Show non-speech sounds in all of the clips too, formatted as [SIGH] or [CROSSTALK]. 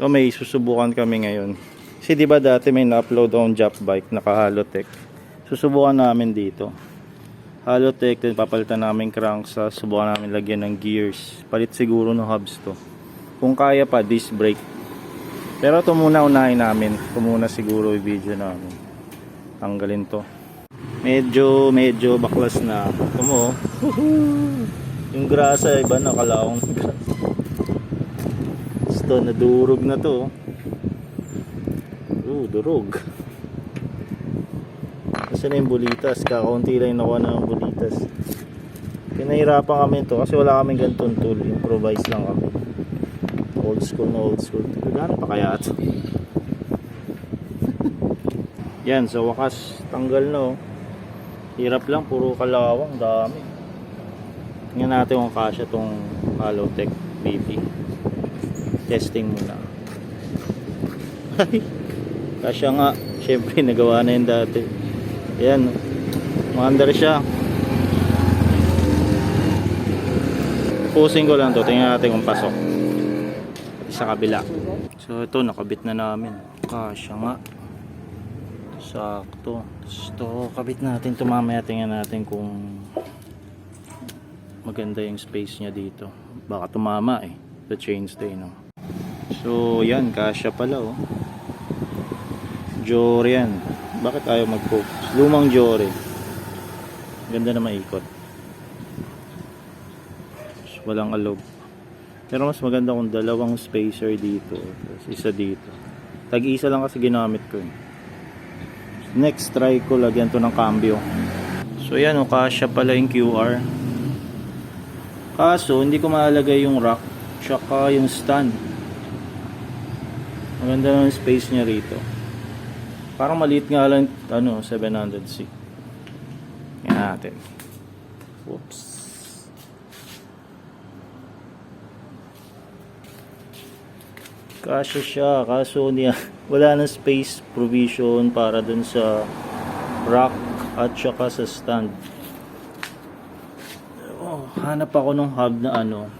So, may susubukan kami ngayon. Kasi di ba dati may na-upload akong Jap bike, naka Halotech. Susubukan namin dito. Halotech, then papalitan namin crank sa subukan namin lagyan ng gears. Palit siguro ng hubs to. Kung kaya pa, disc brake. Pero ito muna unahin namin. Ito muna siguro yung video namin. Tanggalin to. Medyo, medyo baklas na. Ito mo, oh. Yung grasa, iba nakalawang grasa. Ito, nadurog na to. oh. Durog. Kasi na yung bulitas. Kakaunti lang nakuha ng bulitas. Pinahirapan kami to kasi wala kaming ganitong tool. Improvise lang kami. Old school na old school. Gano'n pa kaya ito? [LAUGHS] Yan, sa wakas, tanggal na oh. Hirap lang, puro kalawang, dami. Tingnan natin kung kasya tong Halotech BP. Testing muna. Ay, kasya nga. Siyempre, nagawa na yun dati. Ayan, maandar siya. Pusing ko lang to. Tingnan natin kung pasok. Sa kabila. So, ito, nakabit na namin. Kasya nga. Sakto. Ito, kabit natin ito mamaya. Tingnan natin kung maganda yung space niya dito. Baka tumama eh. The chainstay, no? So, yan. Kasya pala, oh. Jory yan. Bakit ayaw mag-focus? Lumang Jory. Ganda na maikot. Tapos Walang alog. Pero mas maganda kung dalawang spacer dito. Tapos isa dito. Tag-isa lang kasi ginamit ko eh. Next try ko lagyan to ng cambio. So yan o, kasya pala yung QR. Kaso, hindi ko maalagay yung rack tsaka yung stand. Maganda yung space niya rito. Parang maliit nga lang, ano, 700C. Yan natin. Whoops. Kasya siya, kaso niya, [LAUGHS] wala na space provision para dun sa rack at saka sa stand. Oh, hanap ako ng hub na ano,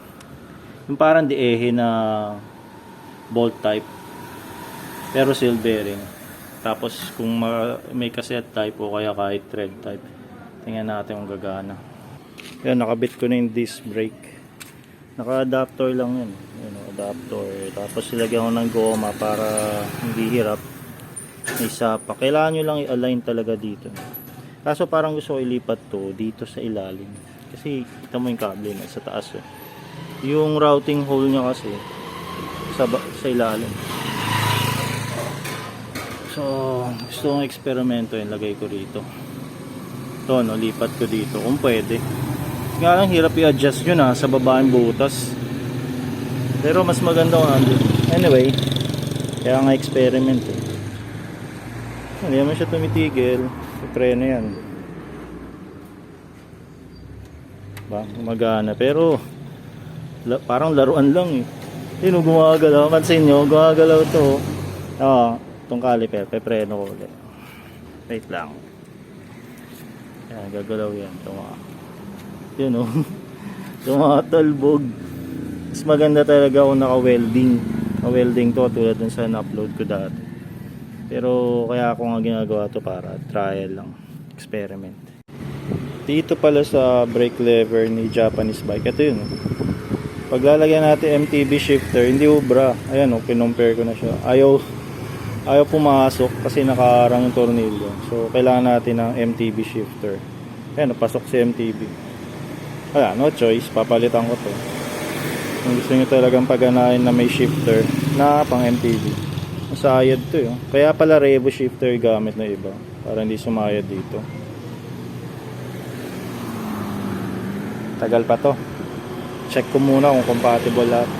yung parang diehe na bolt type, pero seal bearing. Tapos kung ma- may cassette type o kaya kahit thread type, tingnan natin kung gagana. Yan, nakabit ko na yung disc brake. Naka-adapter lang yun. Yun, adapter. Tapos ilagyan ko ng goma para hindi hirap. May sapa. Kailangan nyo lang i-align talaga dito. Kaso parang gusto ko ilipat to dito sa ilalim. Kasi kita mo yung kable na sa taas. Eh. Yung routing hole niya kasi sa, sa ilalim. So, gusto kong eksperimento yun. Lagay ko rito. Ito, no, lipat ko dito. Kung pwede. Nga lang, hirap i-adjust yun ha, sa baba yung butas. Pero mas maganda andun. Anyway, kaya nga experiment eh. Hindi naman siya tumitigil. Preno yan. Ba, gumagana. Pero, la, parang laruan lang eh. Yun, oh, gumagalaw. Pansin nyo, gumagalaw to. Oo, itong caliper. Pepreno ko ulit. Wait lang. Yan, gagalaw yan. Tuma. Yun oh. [LAUGHS] Tumatalbog. Mas maganda talaga kung naka-welding. Naka-welding to tulad dun sa na-upload ko dati. Pero kaya ako nga ginagawa to para trial lang. Experiment. Dito pala sa brake lever ni Japanese bike. Ito yun. oh. Paglalagyan natin MTB shifter, hindi ubra. Ayan oh, kinumpare ko na siya. Ayaw, ayaw pumasok kasi nakaharang yung tornilyo. So, kailangan natin ng MTB shifter. Ayan, napasok si MTB. Wala, no choice. Papalitan ko to. Kung gusto nyo talagang paganahin na may shifter na pang MTB. Masayad to yun. Kaya pala Revo shifter gamit na iba. Para hindi sumayad dito. Tagal pa to. Check ko muna kung compatible lahat.